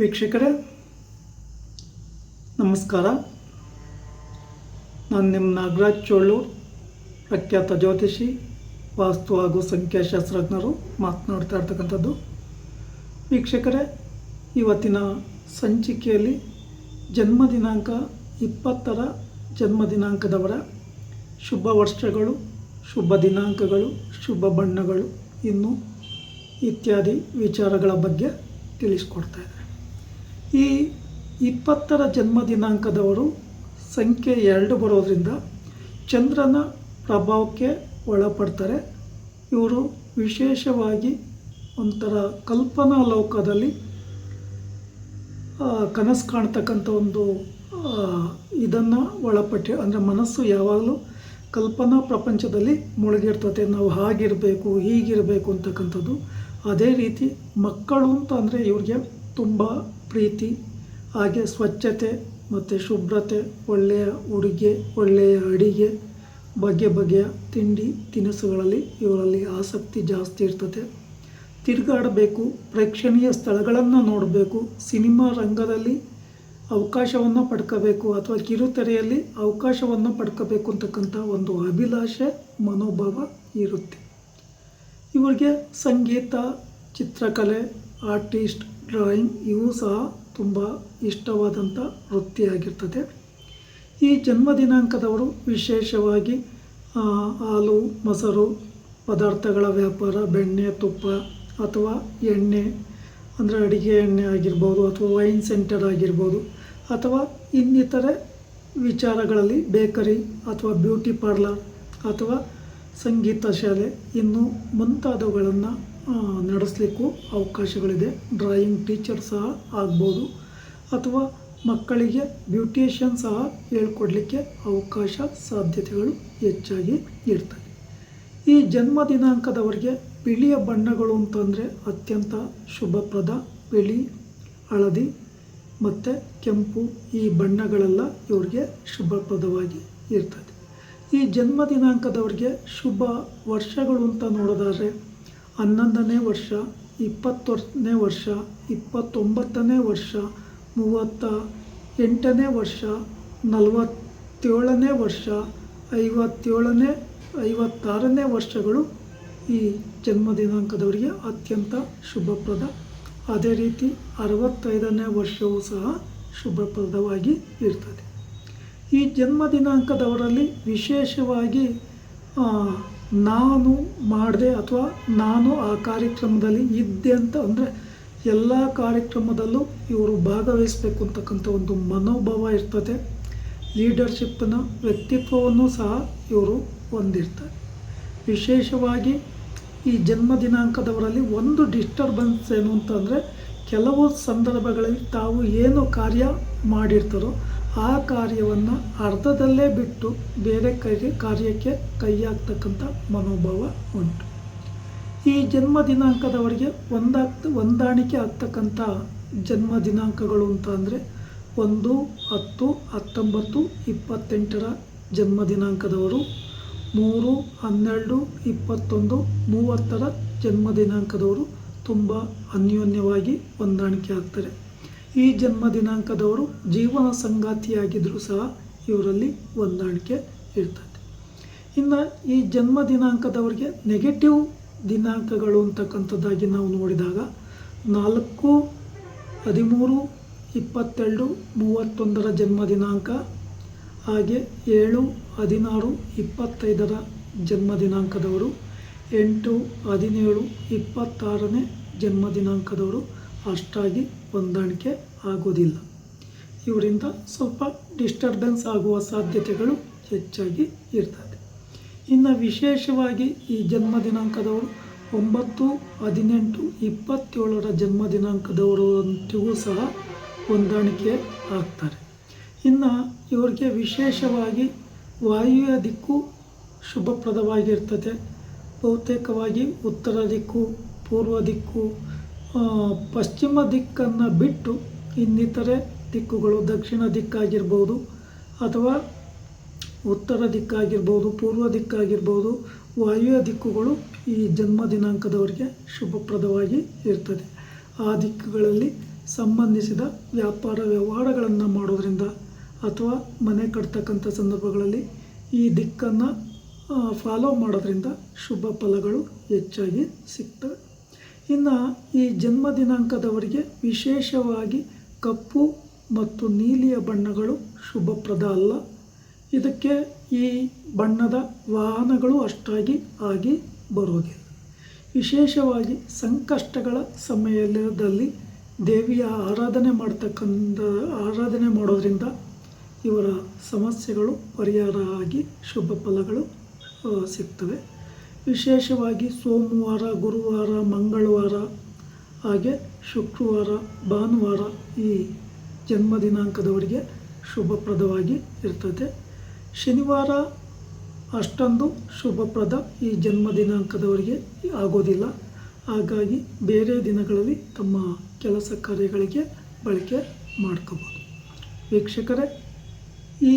ವೀಕ್ಷಕರೇ, ನಮಸ್ಕಾರ. ನಾನು ನಿಮ್ಮ ನಾಗರಾಜ್ ಚೋಳು, ಪ್ರಖ್ಯಾತ ಜ್ಯೋತಿಷಿ, ವಾಸ್ತು ಹಾಗೂ ಸಂಖ್ಯಾಶಾಸ್ತ್ರಜ್ಞರು ಮಾತನಾಡ್ತಾ ಇರ್ತಕ್ಕಂಥದ್ದು. ವೀಕ್ಷಕರೇ, ಇವತ್ತಿನ ಸಂಚಿಕೆಯಲ್ಲಿ ಜನ್ಮ ದಿನಾಂಕ ಇಪ್ಪತ್ತರ ಜನ್ಮ ದಿನಾಂಕದವರ ಶುಭ ವರ್ಷಗಳು, ಶುಭ ದಿನಾಂಕಗಳು, ಶುಭ ಬಣ್ಣಗಳು, ಇನ್ನು ಇತ್ಯಾದಿ ವಿಚಾರಗಳ ಬಗ್ಗೆ ತಿಳಿಸ್ಕೊಡ್ತಾ ಇದ್ದಾರೆ ಈ ಇಪ್ಪತ್ತರ ಜನ್ಮ ದಿನಾಂಕದವರು ಸಂಖ್ಯೆ ಎರಡು ಬರೋದರಿಂದ ಚಂದ್ರನ ಪ್ರಭಾವಕ್ಕೆ ಒಳಪಡ್ತಾರೆ. ಇವರು ವಿಶೇಷವಾಗಿ ಒಂಥರ ಕಲ್ಪನಾ ಲೋಕದಲ್ಲಿ ಕನಸು ಕಾಣ್ತಕ್ಕಂಥ ಒಂದು ಇದನ್ನು ಒಳಪಟ್ಟು, ಅಂದರೆ ಮನಸ್ಸು ಯಾವಾಗಲೂ ಕಲ್ಪನಾ ಪ್ರಪಂಚದಲ್ಲಿ ಮುಳುಗಿರ್ತದೆ. ನಾವು ಹಾಗಿರಬೇಕು, ಹೀಗಿರಬೇಕು ಅಂತಕ್ಕಂಥದ್ದು. ಅದೇ ರೀತಿ ಮಕ್ಕಳು ಅಂತ ಅಂದರೆ ಇವ್ರಿಗೆ ತುಂಬ ಪ್ರೀತಿ, ಹಾಗೆ ಸ್ವಚ್ಛತೆ ಮತ್ತು ಶುಭ್ರತೆ, ಒಳ್ಳೆಯ ಉಡುಗೆ, ಒಳ್ಳೆಯ ಅಡಿಗೆ, ಬಗೆ ಬಗೆಯ ತಿಂಡಿ ತಿನಿಸುಗಳಲ್ಲಿ ಇವರಲ್ಲಿ ಆಸಕ್ತಿ ಜಾಸ್ತಿ ಇರ್ತದೆ. ತಿರುಗಾಡಬೇಕು, ಪ್ರೇಕ್ಷಣೀಯ ಸ್ಥಳಗಳನ್ನು ನೋಡಬೇಕು, ಸಿನಿಮಾ ರಂಗದಲ್ಲಿ ಅವಕಾಶವನ್ನು ಪಡ್ಕೋಬೇಕು ಅಥವಾ ಕಿರುತೆರೆಯಲ್ಲಿ ಅವಕಾಶವನ್ನು ಪಡ್ಕೋಬೇಕು ಅಂತಕ್ಕಂಥ ಒಂದು ಅಭಿಲಾಷೆ, ಮನೋಭಾವ ಇರುತ್ತೆ. ಇವರಿಗೆ ಸಂಗೀತ, ಚಿತ್ರಕಲೆ, ಆರ್ಟಿಸ್ಟ್ ಡ್ರಾಯಿಂಗ್ ಇವು ಸಹ ತುಂಬ ಇಷ್ಟವಾದಂಥ ವೃತ್ತಿಯಾಗಿರ್ತದೆ ಈ ಜನ್ಮ ದಿನಾಂಕದವರು ವಿಶೇಷವಾಗಿ ಹಾಲು, ಮೊಸರು, ಪದಾರ್ಥಗಳ ವ್ಯಾಪಾರ, ಬೆಣ್ಣೆ, ತುಪ್ಪ ಅಥವಾ ಎಣ್ಣೆ, ಅಂದರೆ ಅಡಿಗೆ ಎಣ್ಣೆ ಆಗಿರ್ಬೋದು ಅಥವಾ ವೈನ್ ಸೆಂಟರ್ ಆಗಿರ್ಬೋದು ಅಥವಾ ಇನ್ನಿತರೆ ವಿಚಾರಗಳಲ್ಲಿ ಬೇಕರಿ ಅಥವಾ ಬ್ಯೂಟಿ ಪಾರ್ಲರ್ ಅಥವಾ ಸಂಗೀತ ಶಾಲೆ ಇನ್ನು ಮುಂತಾದವುಗಳನ್ನು ನಡೆಸಲಿಕ್ಕೂ ಅವಕಾಶಗಳಿದೆ. ಡ್ರಾಯಿಂಗ್ ಟೀಚರ್ ಸಹ ಆಗ್ಬೋದು. ಅಥವಾ ಮಕ್ಕಳಿಗೆ ಬ್ಯೂಟಿಷಿಯನ್ ಸಹ ಹೇಳ್ಕೊಡ್ಲಿಕ್ಕೆ ಅವಕಾಶ ಸಾಧ್ಯತೆಗಳು ಹೆಚ್ಚಾಗಿ ಇರ್ತವೆ ಈ ಜನ್ಮ ದಿನಾಂಕದವರಿಗೆ ಬಿಳಿಯ ಬಣ್ಣಗಳು ಅಂತಂದರೆ ಅತ್ಯಂತ ಶುಭಪ್ರದ ಬಿಳಿ, ಹಳದಿ ಮತ್ತು ಕೆಂಪು ಈ ಬಣ್ಣಗಳೆಲ್ಲ ಇವ್ರಿಗೆ ಶುಭಪ್ರದವಾಗಿ ಇರ್ತದೆ. ಈ ಜನ್ಮ ದಿನಾಂಕದವ್ರಿಗೆ ಶುಭ ವರ್ಷಗಳು ಅಂತ ನೋಡೋದಾದರೆ ಹನ್ನೊಂದನೇ ವರ್ಷ, ಇಪ್ಪತ್ತೊಂದನೇ ವರ್ಷ, ಇಪ್ಪತ್ತೊಂಬತ್ತನೇ ವರ್ಷ, ಮೂವತ್ತ ಎಂಟನೇ ವರ್ಷ, ನಲವತ್ತೇಳನೇ ವರ್ಷ, ಐವತ್ತೇಳನೇ, ಐವತ್ತಾರನೇ ವರ್ಷಗಳು ಈ ಜನ್ಮ ದಿನಾಂಕದವರಿಗೆ ಅತ್ಯಂತ ಶುಭಪ್ರದ. ಅದೇ ರೀತಿ ಅರವತ್ತೈದನೇ ವರ್ಷವೂ ಸಹ ಶುಭಪ್ರದವಾಗಿ ಇರ್ತದೆ. ಈ ಜನ್ಮ ದಿನಾಂಕದವರಲ್ಲಿ ವಿಶೇಷವಾಗಿ ನಾನು ಮಾಡಿದೆ ಅಥವಾ ನಾನು ಆ ಕಾರ್ಯಕ್ರಮದಲ್ಲಿ ಇದ್ದೆ ಅಂತ ಅಂದರೆ ಎಲ್ಲ ಕಾರ್ಯಕ್ರಮದಲ್ಲೂ ಇವರು ಭಾಗವಹಿಸಬೇಕು ಅಂತಕ್ಕಂಥ ಒಂದು ಮನೋಭಾವ ಇರ್ತದೆ. ಲೀಡರ್ಶಿಪ್ನ ವ್ಯಕ್ತಿತ್ವವನ್ನು ಸಹ ಇವರು ಹೊಂದಿರ್ತಾರೆ. ವಿಶೇಷವಾಗಿ ಈ ಜನ್ಮ ದಿನಾಂಕದವರಲ್ಲಿ ಒಂದು ಡಿಸ್ಟರ್ಬೆನ್ಸ್ ಏನು ಅಂತಂದರೆ ಕೆಲವು ಸಂದರ್ಭಗಳಲ್ಲಿ ತಾವು ಏನು ಕಾರ್ಯ ಮಾಡಿರ್ತಾರೋ ಆ ಕಾರ್ಯವನ್ನು ಅರ್ಧದಲ್ಲೇ ಬಿಟ್ಟು ಬೇರೆ ಕೈಗೆ ಕಾರ್ಯಕ್ಕೆ ಕೈ ಹಾಕ್ತಕ್ಕಂಥ ಮನೋಭಾವ ಉಂಟು. ಈ ಜನ್ಮ ದಿನಾಂಕದವರಿಗೆ ಒಂದಾಗ್ತ ಹೊಂದಾಣಿಕೆ ಆಗ್ತಕ್ಕಂಥ ಜನ್ಮ ದಿನಾಂಕಗಳು ಅಂತ ಅಂದರೆ ಒಂದು, ಹತ್ತು, ಹತ್ತೊಂಬತ್ತು, ಇಪ್ಪತ್ತೆಂಟರ ಜನ್ಮ ದಿನಾಂಕದವರು, ಮೂರು, ಹನ್ನೆರಡು, ಇಪ್ಪತ್ತೊಂದು, ಮೂವತ್ತರ ಜನ್ಮ ದಿನಾಂಕದವರು ತುಂಬ ಅನ್ಯೋನ್ಯವಾಗಿ ಹೊಂದಾಣಿಕೆ ಆಗ್ತಾರೆ. ಈ ಜನ್ಮ ದಿನಾಂಕದವರು ಜೀವನ ಸಂಗಾತಿಯಾಗಿದ್ದರೂ ಸಹ ಇವರಲ್ಲಿ ಹೊಂದಾಣಿಕೆ ಇರ್ತದೆ. ಇನ್ನು ಈ ಜನ್ಮ ದಿನಾಂಕದವರಿಗೆ ನೆಗೆಟಿವ್ ದಿನಾಂಕಗಳು ಅಂತಕ್ಕಂಥದ್ದಾಗಿ ನಾವು ನೋಡಿದಾಗ ನಾಲ್ಕು, ಹದಿಮೂರು, ಇಪ್ಪತ್ತೆರಡು, ಮೂವತ್ತೊಂದರ ಜನ್ಮ ದಿನಾಂಕ, ಹಾಗೆ ಏಳು, ಹದಿನಾರು, ಇಪ್ಪತ್ತೈದರ ಜನ್ಮ ದಿನಾಂಕದವರು, ಎಂಟು, ಹದಿನೇಳು, ಇಪ್ಪತ್ತಾರನೇ ಜನ್ಮ ದಿನಾಂಕದವರು ಅಷ್ಟಾಗಿ ಹೊಂದಾಣಿಕೆ ಆಗೋದಿಲ್ಲ. ಇವರಿಂದ ಸ್ವಲ್ಪ ಡಿಸ್ಟರ್ಬೆನ್ಸ್ ಆಗುವ ಸಾಧ್ಯತೆಗಳು ಹೆಚ್ಚಾಗಿ ಇರ್ತದೆ. ಇನ್ನು ವಿಶೇಷವಾಗಿ ಈ ಜನ್ಮ ದಿನಾಂಕದವರು ಒಂಬತ್ತು, ಹದಿನೆಂಟು, ಇಪ್ಪತ್ತೇಳರ ಜನ್ಮ ದಿನಾಂಕದವರಂತಿಗೂ ಸಹ ಹೊಂದಾಣಿಕೆ ಆಗ್ತಾರೆ. ಇನ್ನು ಇವರಿಗೆ ವಿಶೇಷವಾಗಿ ವಾಯುವ್ಯ ದಿಕ್ಕು ಶುಭಪ್ರದವಾಗಿರ್ತದೆ. ಬಹುತೇಕವಾಗಿ ಉತ್ತರ ದಿಕ್ಕು, ಪೂರ್ವ ದಿಕ್ಕು ಪಶ್ಚಿಮ ದಿಕ್ಕನ್ನು ಬಿಟ್ಟು ಇನ್ನಿತರೆ ದಿಕ್ಕುಗಳು ದಕ್ಷಿಣ ದಿಕ್ಕಾಗಿರ್ಬೋದು ಅಥವಾ ಉತ್ತರ ದಿಕ್ಕಾಗಿರ್ಬೋದು, ಪೂರ್ವ ದಿಕ್ಕಾಗಿರ್ಬೋದು, ವಾಯುವ್ಯ ದಿಕ್ಕುಗಳು ಈ ಜನ್ಮ ದಿನಾಂಕದವರಿಗೆ ಶುಭಪ್ರದವಾಗಿ ಇರ್ತದೆ. ಆ ದಿಕ್ಕುಗಳಲ್ಲಿ ಸಂಬಂಧಿಸಿದ ವ್ಯಾಪಾರ ವ್ಯವಹಾರಗಳನ್ನು ಮಾಡೋದರಿಂದ ಅಥವಾ ಮನೆ ಕಟ್ತಕ್ಕಂಥ ಸಂದರ್ಭಗಳಲ್ಲಿ ಈ ದಿಕ್ಕನ್ನು ಫಾಲೋ ಮಾಡೋದ್ರಿಂದ ಶುಭ ಫಲಗಳು ಹೆಚ್ಚಾಗಿ ಸಿಗ್ತವೆ. ಇನ್ನು ಈ ಜನ್ಮ ದಿನಾಂಕದವರಿಗೆ ವಿಶೇಷವಾಗಿ ಕಪ್ಪು ಮತ್ತು ನೀಲಿಯ ಬಣ್ಣಗಳು ಶುಭಪ್ರದ ಅಲ್ಲ. ಇದಕ್ಕೆ ಈ ಬಣ್ಣದ ವಾಹನಗಳು ಅಷ್ಟಾಗಿ ಆಗಿ ಬರುವುದಿಲ್ಲ ವಿಶೇಷವಾಗಿ ಸಂಕಷ್ಟಗಳ ಸಮಯದಲ್ಲಿ ದೇವಿಯ ಆರಾಧನೆ ಮಾಡ್ತಕ್ಕಂಥ, ಆರಾಧನೆ ಮಾಡೋದರಿಂದ ಇವರ ಸಮಸ್ಯೆಗಳು ಪರಿಹಾರ ಆಗಿ ಶುಭ ಫಲಗಳು ಸಿಗ್ತವೆ. ವಿಶೇಷವಾಗಿ ಸೋಮವಾರ, ಗುರುವಾರ, ಮಂಗಳವಾರ, ಹಾಗೆ ಶುಕ್ರವಾರ, ಭಾನುವಾರ ಈ ಜನ್ಮ ದಿನಾಂಕದವರಿಗೆ ಶುಭಪ್ರದವಾಗಿ ಇರ್ತದೆ. ಶನಿವಾರ ಅಷ್ಟೊಂದು ಶುಭಪ್ರದ ಈ ಜನ್ಮ ದಿನಾಂಕದವರಿಗೆ ಆಗೋದಿಲ್ಲ. ಹಾಗಾಗಿ ಬೇರೆ ದಿನಗಳಲ್ಲಿ ತಮ್ಮ ಕೆಲಸ ಕಾರ್ಯಗಳಿಗೆ ಬಳಕೆ ಮಾಡ್ಕೋಬೋದು. ವೀಕ್ಷಕರೇ, ಈ